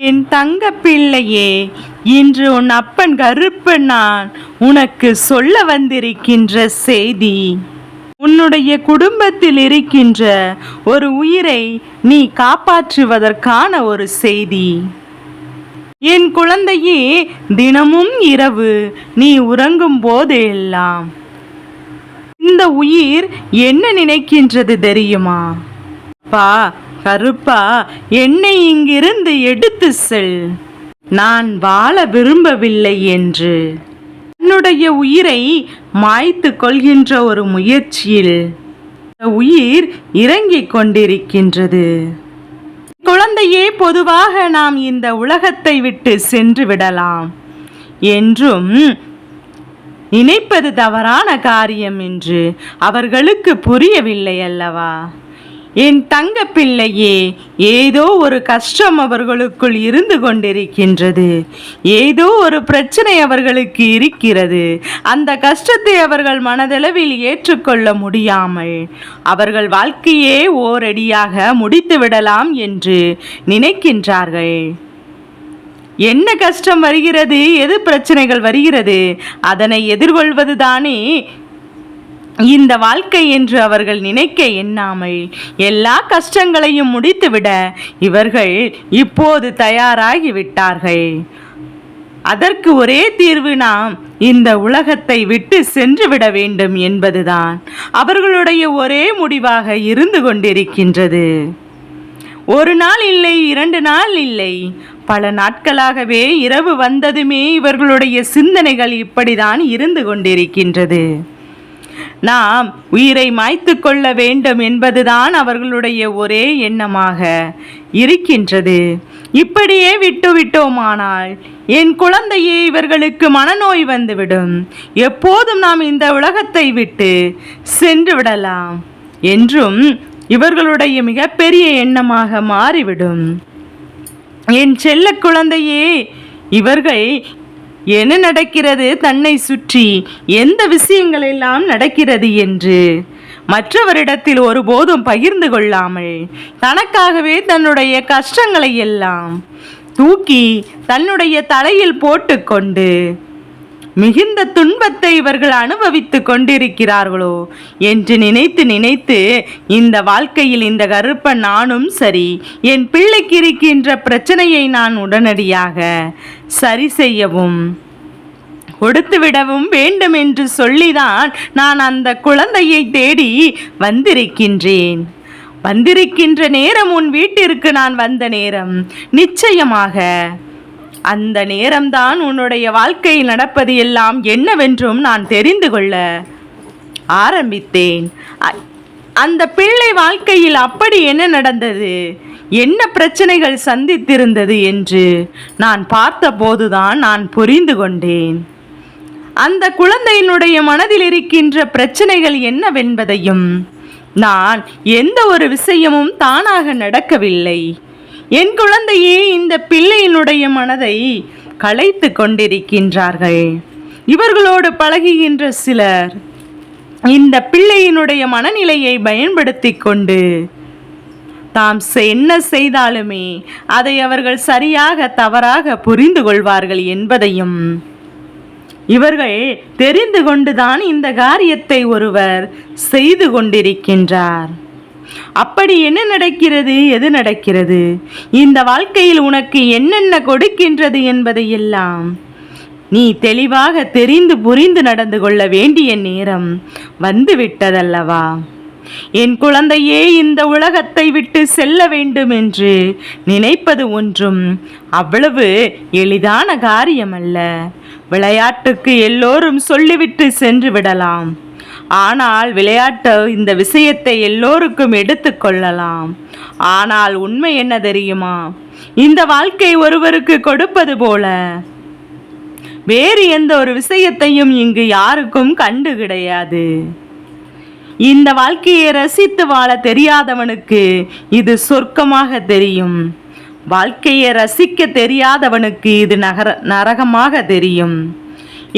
என் தங்க பிள்ளையே இன்று உன் அப்பன் கருப்பு நான் உனக்கு சொல்ல வந்திருக்கின்ற செய்தி. உன்னுடைய குடும்பத்தில் இருக்கின்ற ஒரு உயிரை நீ காப்பாற்றுவதற்கான ஒரு செய்தி. என் குழந்தையே தினமும் இரவு நீ உறங்கும் போதெல்லாம் இந்த உயிர் என்ன நினைக்கின்றது தெரியுமா? பா கருப்பா என்னை இங்கிருந்து எடுத்து செல். நான் வாழ விரும்பவில்லை என்று. தன்னுடைய உயிரை மாய்த்து கொள்கின்ற ஒரு முயற்சியில். இந்த உயிர் இறங்கிக் கொண்டிருக்கின்றது. குழந்தையே பொதுவாக நாம் இந்த உலகத்தை விட்டு சென்று விடலாம் என்றும் நினைப்பது தவறான காரியம் என்று அவர்களுக்கு புரியவில்லை அல்லவா? என் தங்க பிள்ளையே ஏதோ ஒரு கஷ்டம் அவர்களுக்குள் இருந்து கொண்டிருக்கின்றது. ஏதோ ஒரு பிரச்சனை அவர்களுக்கு இருக்கிறது. அந்த கஷ்டத்தை அவர்கள் மனதளவில் ஏற்றுக்கொள்ள முடியாமல் அவர்கள் வாழ்க்கையே ஓரடியாக முடித்து விடலாம் என்று நினைக்கின்றார்கள். என்ன கஷ்டம் வருகிறது? எது பிரச்சனைகள் வருகிறது? அதனை எதிர்கொள்வது தானே இந்த வாழ்க்கை என்று அவர்கள் நினைக்க எண்ணாமல் எல்லா கஷ்டங்களையும் முடித்துவிட இவர்கள் இப்போது தயாராகி விட்டார்கள் அதற்கு ஒரே தீர்வு நாம் இந்த உலகத்தை விட்டு சென்று விட வேண்டும் என்பதுதான். அவர்களுடைய ஒரே முடிவாக இருந்து கொண்டிருக்கின்றது. ஒரு நாள் இல்லை இரண்டு நாள் இல்லை. பல நாட்களாகவே இரவு வந்ததுமே இவர்களுடைய சிந்தனைகள் இப்படிதான் இருந்து கொண்டிருக்கின்றது. நாம் உயிரை மாய்த்து கொள்ள வேண்டும் என்பதுதான் அவர்களுடைய ஒரே எண்ணமாக இருக்கின்றது. இப்படியே விட்டு விட்டோமானால் என் குழந்தையே இவர்களுக்கு மனநோய் வந்துவிடும். எப்போதும் நாம் இந்த உலகத்தை விட்டு சென்று விடலாம் என்றும் இவர்களுடைய மிகப்பெரிய எண்ணமாக மாறிவிடும். என் செல்ல குழந்தையே இவர்கள் என்ன நடக்கிறது தன்னை சுற்றி? எந்த விஷயங்கள் எல்லாம் நடக்கிறது என்று? மற்றவரிடத்தில் ஒருபோதும் பகிர்ந்து கொள்ளாமல் தனக்காகவே தன்னுடைய கஷ்டங்களை எல்லாம் தூக்கி தன்னுடைய தலையில் போட்டுக்கொண்டு மிகுந்த துன்பத்தை இவர்கள் அனுபவித்துக் கொண்டிருக்கிறார்களோ என்று நினைத்து நினைத்து இந்த வாழ்க்கையில் இந்த கருப்ப நானும் சரி என் பிள்ளைக்கு இருக்கின்ற பிரச்சனையை நான் உடனடியாக சரி செய்யவும் கொடுத்துவிடவும் வேண்டும் என்று சொல்லிதான் நான் அந்த குழந்தையை தேடி வந்திருக்கின்றேன். வந்திருக்கின்ற நேரம் உன் வீட்டிற்கு நான் வந்த நேரம் நிச்சயமாக அந்த நேரம்தான் உன்னுடைய வாழ்க்கையில் நடப்பது எல்லாம் என்னவென்றும் நான் தெரிந்து கொள்ள ஆரம்பித்தேன். அ- அந்த பிள்ளை வாழ்க்கையில் அப்படி என்ன நடந்தது? என்ன பிரச்சனைகள் சந்தித்திருந்தது என்று நான் பார்த்தபோதுதான் நான் புரிந்து கொண்டேன். அந்த குழந்தையினுடைய மனதில் இருக்கின்ற பிரச்சனைகள் என்னவென்பதையும் நான் எந்த ஒரு விஷயமும் தானாக நடக்கவில்லை. என் குழந்தையே இந்த பிள்ளையினுடைய மனதை களைத்து கொண்டிருக்கின்றார்கள். இவர்களோடு பழகுகின்ற சிலர் இந்த பிள்ளையினுடைய மனநிலையை பயன்படுத்தி கொண்டு தாம் செ- என்ன செய்தாலுமே அதை அவர்கள் சரியாக தவறாக புரிந்து கொள்வார்கள் என்பதையும் இவர்கள் தெரிந்து கொண்டுதான் இந்த காரியத்தை ஒருவர் செய்து கொண்டிருக்கின்றார். அப்படி என்ன நடக்கிறது? எது நடக்கிறது? இந்த வாழ்க்கையில் உனக்கு என்னென்ன கொடுக்கின்றது என்பதையெல்லாம் நீ தெளிவாக தெரிந்து புரிந்து நடந்து கொள்ள வேண்டிய நேரம் வந்துவிட்டதல்லவா? என் குழந்தையே இந்த உலகத்தை விட்டு செல்ல வேண்டும் என்று நினைப்பது ஒன்றும் அவ்வளவு எளிதான காரியமல்ல. விளையாட்டுக்கு எல்லோரும் சொல்லிவிட்டு சென்று விடலாம். ஆனால் விளையாட்டு இந்த விஷயத்தை எல்லோருக்கும் எடுத்துக்கொள்ளலாம் ஆனால் உண்மை என்ன தெரியுமா? இந்த வாழ்க்கை ஒருவருக்கு கொடுப்பது போல. வேறு எந்த ஒரு விஷயத்தையும் இங்கு யாருக்கும் கண்டு கிடையாது. இந்த வாழ்க்கையை ரசித்து வாழ தெரியாதவனுக்கு இது சொர்க்கமாக தெரியும். வாழ்க்கையை ரசிக்க தெரியாதவனுக்கு இது நகர நரகமாக தெரியும்.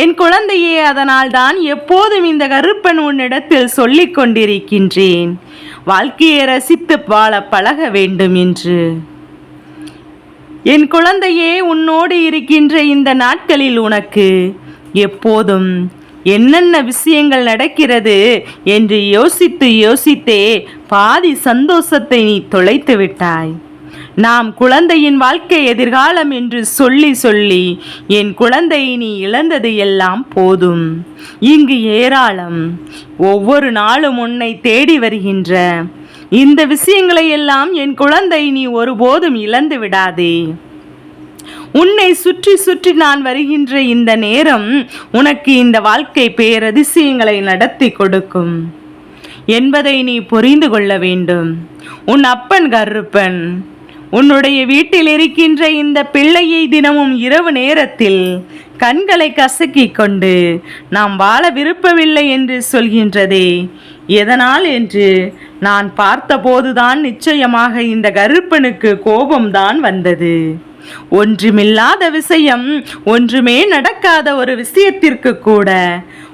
என் குழந்தையே அதனால் தான் எப்போதும் இந்த கருப்பன் உன்னிடத்தில் சொல்லிக் கொண்டிருக்கின்றேன். வாழ்க்கையை ரசித்து வாழ பழக வேண்டும் என்று. என் குழந்தையே உன்னோடு இருக்கின்ற இந்த நாட்களில் உனக்கு எப்போதும் என்னென்ன விஷயங்கள் நடக்கிறது என்று யோசித்து யோசித்தே பாதி சந்தோஷத்தை நீ தொலைத்து விட்டாய். நாம் குழந்தையின் வாழ்க்கை எதிர்காலம் என்று சொல்லி சொல்லி என் குழந்தை நீ இழந்தது எல்லாம் போதும். இங்கு ஏராளம். ஒவ்வொரு நாளும் உன்னை தேடி வருகின்ற. இந்த விஷயங்களை எல்லாம் என் குழந்தை நீ ஒருபோதும் இழந்து விடாதே. உன்னை சுற்றி சுற்றி நான் வருகின்ற இந்த நேரம் உனக்கு இந்த வாழ்க்கை பேரதிசயங்களை நடத்தி கொடுக்கும். என்பதை நீ புரிந்து கொள்ள வேண்டும். உன் அப்பன் கருப்பன் உன்னுடைய வீட்டில் இருக்கின்ற இந்த பிள்ளையை தினமும் இரவு நேரத்தில் கண்களை கசக்கிக் கொண்டு நாம் வாழ விருப்பவில்லை என்று சொல்கின்றதே. எதனால் என்று நான் பார்த்தபோதுதான் நிச்சயமாக இந்த கருப்பனுக்கு கோபம்தான் வந்தது. ஒன்றுமில்லாத விஷயம் ஒன்றுமே நடக்காத ஒரு விஷயத்திற்கு கூட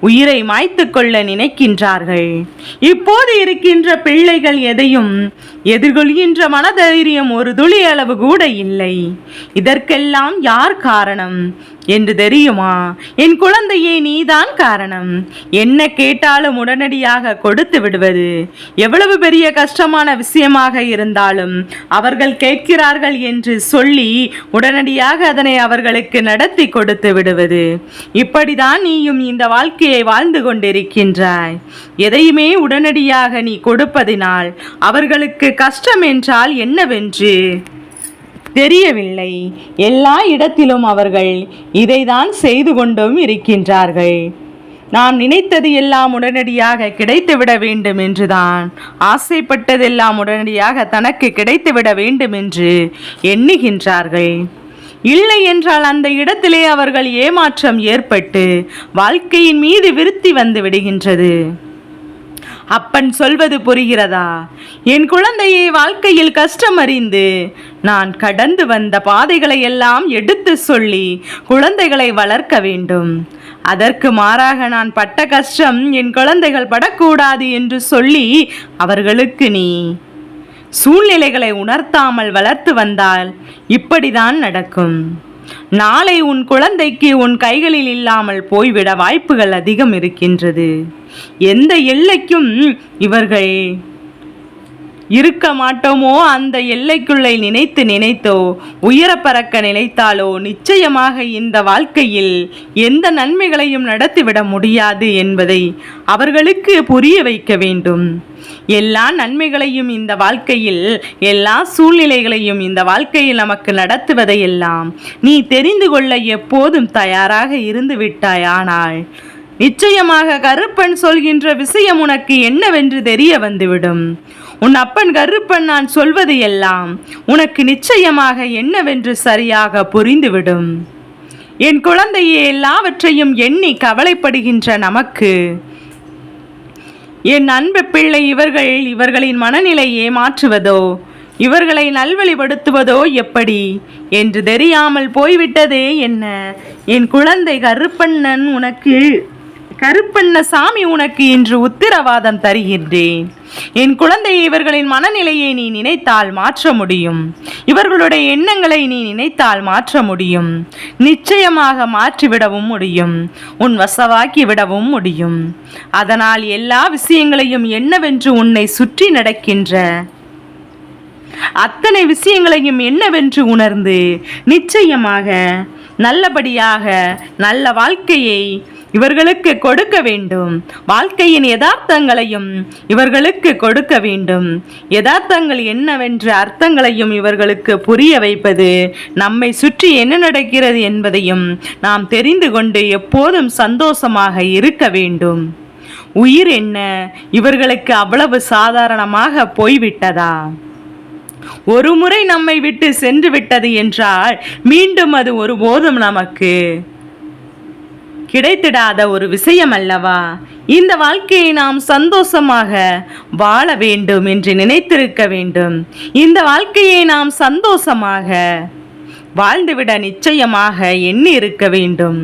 உயிரை மாய்த்து கொள்ள நினைக்கின்றார்கள். இப்போது இருக்கின்ற பிள்ளைகள் எதையும் எதிர்கொள்கின்ற மனதைரியம் ஒரு துளி அளவு கூட இல்லை. இதற்கெல்லாம் யார் காரணம்? என்று தெரியுமா? என் குழந்தையே நீதான் காரணம். என்ன கேட்டாலும் உடனடியாக கொடுத்து விடுவது. எவ்வளவு பெரிய கஷ்டமான விஷயமாக இருந்தாலும் அவர்கள் கேட்கிறார்கள் என்று சொல்லி உடனடியாக அதனை அவர்களுக்கு நடத்தி கொடுத்து விடுவது. இப்படிதான் நீயும் இந்த வாழ்க்கையை வாழ்ந்து கொண்டிருக்கின்றாய். எதையுமே உடனடியாக நீ கொடுப்பதினால் அவர்களுக்கு கஷ்டம் என்றால் என்னவென்று? தெரியவில்லை. எல்லா இடத்திலும் அவர்கள் இதைதான் செய்து கொண்டும் இருக்கின்றார்கள். நான் நினைத்தது எல்லாம் உடனடியாக கிடைத்துவிட வேண்டும் என்றுதான். ஆசைப்பட்டதெல்லாம் உடனடியாக தனக்கு கிடைத்துவிட வேண்டும் என்று எண்ணுகின்றார்கள். இல்லை என்றால் அந்த இடத்திலே அவர்கள் ஏமாற்றம் ஏற்பட்டு வாழ்க்கையின் மீது விருத்தி வந்து விடுகின்றது. அப்பன் சொல்வது புரிகிறதா? என் குழந்தையை வாழ்க்கையில் கஷ்டம் அறிந்து நான் கடந்து வந்த பாதைகளை எல்லாம் எடுத்து சொல்லி குழந்தைகளை வளர்க்க வேண்டும். அதற்கு மாறாக நான் பட்ட கஷ்டம் என் குழந்தைகள் படக்கூடாது என்று சொல்லி அவர்களுக்கு நீ சூழ்நிலைகளை உணர்த்தாமல் வளர்த்து வந்தால் இப்படிதான் நடக்கும். நாளை உன் குழந்தைக்கு உன் கைகளில் இல்லாமல் போய்விட வாய்ப்புகள் அதிகம் இருக்கின்றது. எந்த எல்லைக்கும் இவர்கள் இருக்க மாட்டோமோ அந்த எல்லைக்குள்ளே நினைத்து நினைத்தோ உயர பறக்க நினைத்தாலோ நிச்சயமாக இந்த வாழ்க்கையில் எந்த நன்மைகளையும் நடத்திவிட முடியாது என்பதை அவர்களுக்கு புரிய வைக்க வேண்டும். எல்லா நன்மைகளையும் இந்த வாழ்க்கையில் எல்லா சூழ்நிலைகளையும் இந்த வாழ்க்கையில் நமக்கு நடத்துவதையெல்லாம் நீ தெரிந்து கொள்ள எப்போதும் தயாராக இருந்து விட்டாய் ஆனால் நிச்சயமாக கருப்பன் சொல்கின்ற விஷயம் உனக்கு என்னவென்று தெரிய வந்துவிடும். உன் அப்பன் கருப்பன் நான் சொல்வது எல்லாம் உனக்கு நிச்சயமாக என்னவென்று சரியாக புரிந்துவிடும். என் குழந்தையே எல்லாவற்றையும் எண்ணி கவலைப்படுகின்ற நமக்கு என் அன்பு பிள்ளை இவர்கள் இவர்களின் மனநிலையை மாற்றுவதோ இவர்களை நல்வழிப்படுத்துவதோ எப்படி? என்று தெரியாமல் போய்விட்டதே என்ன? என் குழந்தை கருப்பண்ணன் உனக்கு கருப்பண்ண சாமி உனக்கு இன்று உத்திரவாதம் தருகின்றேன். என் குழந்தை இவர்களின் மனநிலையை நீ நினைத்தால் மாற்ற முடியும். இவர்களுடைய எண்ணங்களை நீ நினைத்தால் மாற்ற முடியும். நிச்சயமாக மாற்றிவிடவும் முடியும். உன் வசவாக்கி விடவும் முடியும். அதனால் எல்லா விஷயங்களையும் என்னவென்று உன்னை சுற்றி நடக்கின்ற அத்தனை விஷயங்களையும் என்னவென்று உணர்ந்து நிச்சயமாக நல்லபடியாக நல்ல வாழ்க்கையை இவர்களுக்கு கொடுக்க வேண்டும். வாழ்க்கையின் யதார்த்தங்களையும் இவர்களுக்கு கொடுக்க வேண்டும். யதார்த்தங்கள் என்னவென்ற அர்த்தங்களையும் இவர்களுக்கு புரிய வைப்பது நம்மை சுற்றி என்ன நடக்கிறது என்பதையும் நாம் தெரிந்து கொண்டு எப்போதும் சந்தோஷமாக இருக்க வேண்டும். உயிர் என்ன? இவர்களுக்கு அவ்வளவு சாதாரணமாக போய்விட்டதா? ஒரு முறை நம்மை விட்டு சென்று விட்டது என்றால் மீண்டும் அது ஒருபோதும் நமக்கு கிடைத்திடாத ஒரு விஷயம் அல்லவா இந்த வாழ்க்கையை நாம் சந்தோஷமாக வாழ வேண்டும் என்று நினைத்திருக்க வேண்டும். இந்த வாழ்க்கையை நாம் சந்தோஷமாக வாழ்ந்துவிட நிச்சயமாக எண்ணி இருக்க வேண்டும்.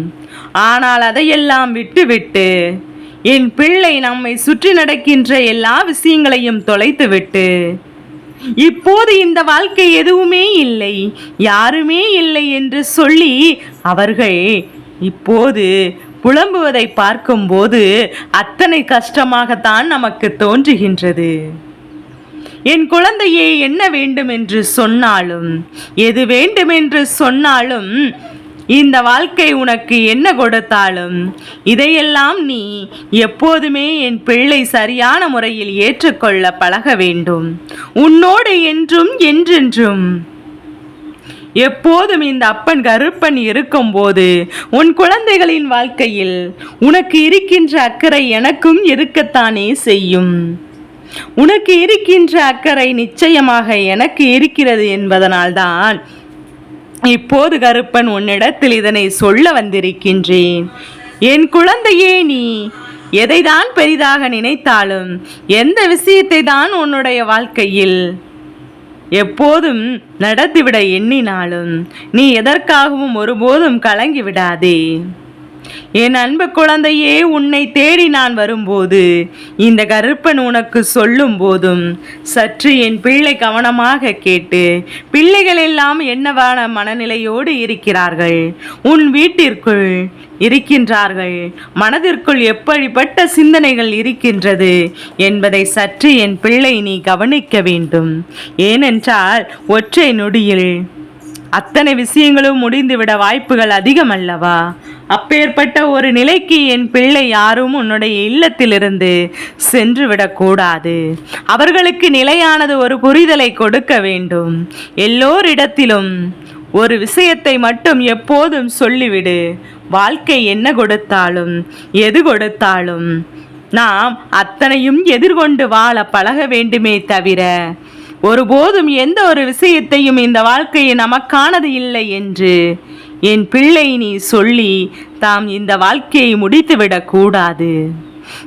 ஆனால் அதையெல்லாம் விட்டுவிட்டு என் பிள்ளை நம்மை சுற்றி நடக்கின்ற எல்லா விஷயங்களையும் தொலைத்துவிட்டு இப்போது இந்த வாழ்க்கை எதுவுமே இல்லை யாருமே இல்லை என்று சொல்லி அவர்கள் இப்போது புலம்புவதை பார்க்கும்போது அத்தனை கஷ்டமாகத்தான் நமக்கு தோன்றுகின்றது. என் குழந்தையே என்ன வேண்டும் என்று சொன்னாலும் எது வேண்டும் என்று சொன்னாலும் இந்த வாழ்க்கை உனக்கு என்ன கொடுத்தாலும் இதையெல்லாம் நீ எப்போதுமே என் பிள்ளை சரியான முறையில் ஏற்றுக்கொள்ள பழக வேண்டும். உன்னோடு என்றும் என்றென்றும். எப்போதும் இந்த அப்பன் கருப்பன் இருக்கும்போது உன் குழந்தைகளின் வாழ்க்கையில் உனக்கு இருக்கின்ற அக்கறை எனக்கும் இருக்கத்தானே செய்யும். உனக்கு இருக்கின்ற அக்கறை நிச்சயமாக எனக்கு இருக்கிறது என்பதனால்தான் இப்போது கருப்பன் உன்னிடத்தில் இதனை சொல்ல வந்திருக்கின்றேன். என் குழந்தையே நீ எதைதான் பெரிதாக நினைத்தாலும் எந்த விஷயத்தை தான் உன்னுடைய வாழ்க்கையில் எப்போதும் நடத்திவிட எண்ணினாலும் நீ எதற்காகவும் ஒருபோதும் கலங்கி விடாதே என் அன்பு குழந்தையே உன்னை தேடி நான் வரும்போது இந்த கருப்பன் உனக்கு சொல்லும் போதும் சற்று என் பிள்ளை கவனமாக கேட்டு பிள்ளைகள் எல்லாம் என்னவான மனநிலையோடு இருக்கிறார்கள்? உன் வீட்டிற்குள் இருக்கின்றார்கள். மனதிற்குள் எப்படிப்பட்ட சிந்தனைகள் இருக்கின்றது என்பதை சற்று என் பிள்ளை நீ கவனிக்க வேண்டும். ஏனென்றால் ஒற்றை நொடியில் அத்தனை விஷயங்களும் முடிந்துவிட வாய்ப்புகள் அதிகம் அல்லவா அப்பேற்பட்ட ஒரு நிலைக்கு என் பிள்ளை யாரும் உன்னுடைய இல்லத்திலிருந்து சென்று விடக்கூடாது அவர்களுக்கு நிலையானது ஒரு புரிதலை கொடுக்க வேண்டும். எல்லோரிடத்திலும் ஒரு விஷயத்தை மட்டும் எப்போதும் சொல்லிவிடு. வாழ்க்கை என்ன கொடுத்தாலும் எது கொடுத்தாலும் நாம் அத்தனையும் எதிர்கொண்டு வாழ பழக வேண்டுமே தவிர ஒருபோதும் எந்த ஒரு விஷயத்தையும் இந்த வாழ்க்கையை நமக்கானது இல்லை என்று என் பிள்ளை நீ சொல்லி தாம் இந்த வாழ்க்கையை முடித்துவிடக் கூடாது.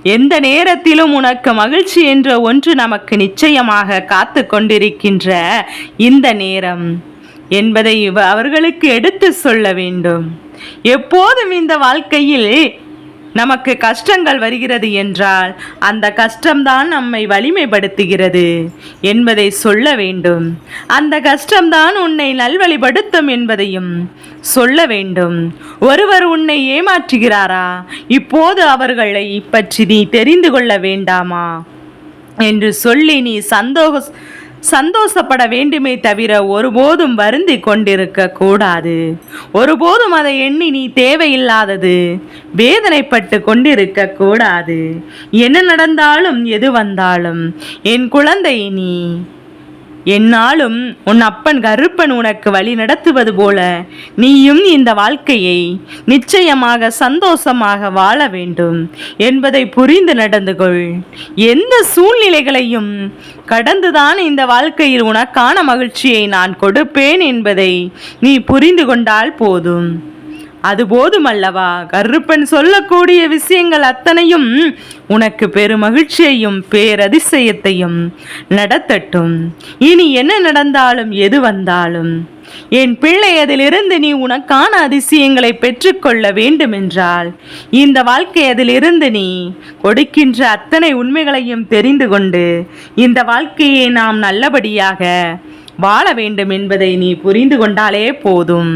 எந்த நேரத்திலும் உனக்கு மகிழ்ச்சி என்ற ஒன்று நமக்கு நிச்சயமாக காத்து கொண்டிருக்கின்ற இந்த நேரம் என்பதை அவர்களுக்கு எடுத்து சொல்ல வேண்டும். எப்போதும் இந்த வாழ்க்கையில் நமக்கு கஷ்டங்கள் வருகிறது என்றால் அந்த கஷ்டம்தான் நம்மை வலிமைப்படுத்துகிறது என்பதை சொல்ல வேண்டும். அந்த கஷ்டம்தான் உன்னை நல்வழிப்படுத்தும் என்பதையும் சொல்ல வேண்டும். ஒருவர் உன்னை ஏமாற்றுகிறாரா? இப்போது அவர்களை பற்றி நீ தெரிந்து கொள்ள வேண்டாமா? என்று சொல்லி நீ சந்தோஷ சந்தோஷப்பட வேண்டுமே தவிர ஒருபோதும் வருந்தி கொண்டிருக்க கூடாது. ஒருபோதும் அதை எண்ணி நீ தேவையில்லாதது வேதனைப்பட்டு கொண்டிருக்க கூடாது. என்ன நடந்தாலும் எது வந்தாலும் என் குழந்தை நீ என்னாலும் உன் அப்பன் கருப்பன் உனக்கு வழி நடத்துவது போல நீயும் இந்த வாழ்க்கையை நிச்சயமாக சந்தோஷமாக வாழ வேண்டும் என்பதை புரிந்து நடந்து கொள். எந்த சூழ்நிலைகளையும் கடந்துதான் இந்த வாழ்க்கையில் உனக்கான மகிழ்ச்சியை நான் கொடுப்பேன் என்பதை நீ புரிந்து கொண்டால் போதும். அது போதுமல்லவா? கருப்பன் சொல்லக்கூடிய விஷயங்கள் அத்தனையும் உனக்கு பெருமகிழ்ச்சியையும் பேரதிசயத்தையும் நடத்தட்டும். இனி என்ன நடந்தாலும் எது வந்தாலும்? என் பிள்ளை அதிலிருந்து நீ உனக்கான அதிசயங்களை பெற்றுக்கொள்ள வேண்டுமென்றால் இந்த வாழ்க்கை அதிலிருந்து நீ கொடுக்கின்ற அத்தனை உண்மைகளையும் தெரிந்து கொண்டு இந்த வாழ்க்கையை நாம் நல்லபடியாக வாழ வேண்டும் என்பதை நீ புரிந்து கொண்டாலே போதும்.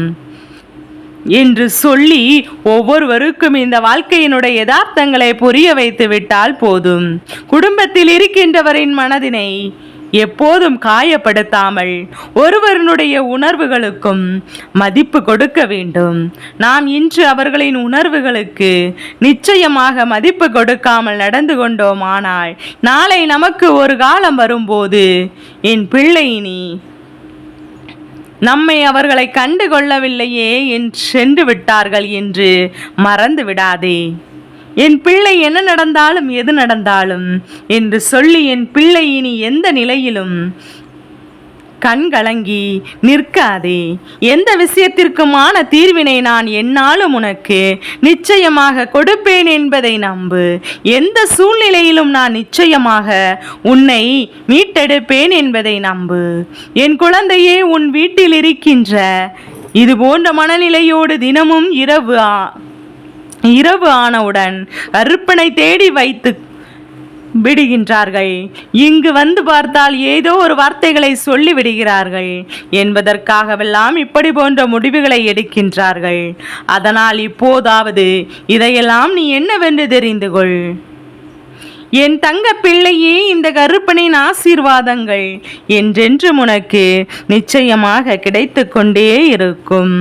என்று சொல்லி ஒவ்வொருவருக்கும் இந்த வாழ்க்கையினுடைய யதார்த்தங்களை புரிய வைத்து விட்டால் போதும். குடும்பத்தில் இருக்கின்றவரின் மனதினை எப்போதும் காயப்படுத்தாமல் ஒருவருடைய உணர்வுகளுக்கும் மதிப்பு கொடுக்க வேண்டும். நாம் இன்று அவர்களின் உணர்வுகளுக்கு நிச்சயமாக மதிப்பு கொடுக்காமல் நடந்து கொண்டோமானால் நாளை நமக்கு ஒரு காலம் வரும்போது என் பிள்ளை நீ நம்மை அவர்களை கண்டு கொள்ளவில்லையே என்று சென்று விட்டார்கள் என்று மறந்து விடாதே. என் பிள்ளை என்ன நடந்தாலும் எது நடந்தாலும் என்று சொல்லி என் பிள்ளை இனி எந்த நிலையிலும் கண்கலங்கி நிற்காதே. எந்த விஷயத்திற்குமான தீர்வினை நான் என்னாலும் உனக்கு நிச்சயமாக கொடுப்பேன் என்பதை நம்பு. எந்த சூழ்நிலையிலும் நான் நிச்சயமாக உன்னை மீட்டெடுப்பேன் என்பதை நம்பு. என் குழந்தையே உன் வீட்டில் இருக்கின்ற இது போன்ற மனநிலையோடு தினமும் இரவு ஆ- இரவு ஆனவுடன் கருப்பனை தேடி வைத்து விடுகின்றார்கள். இங்கு வந்து பார்த்தால் ஏதோ ஒரு வார்த்தைகளை சொல்லி விடுகிறார்கள். என்பதற்காகவெல்லாம் இப்படி போன்ற முடிவுகளை எடுக்கின்றார்கள். அதனால் இப்போதாவது இதையெல்லாம் நீ என்னவென்று தெரிந்து கொள். என் தங்க பிள்ளையே இந்த கருப்பனின் ஆசீர்வாதங்கள் என்றென்றும் உனக்கு நிச்சயமாக கிடைத்து கொண்டே இருக்கும்.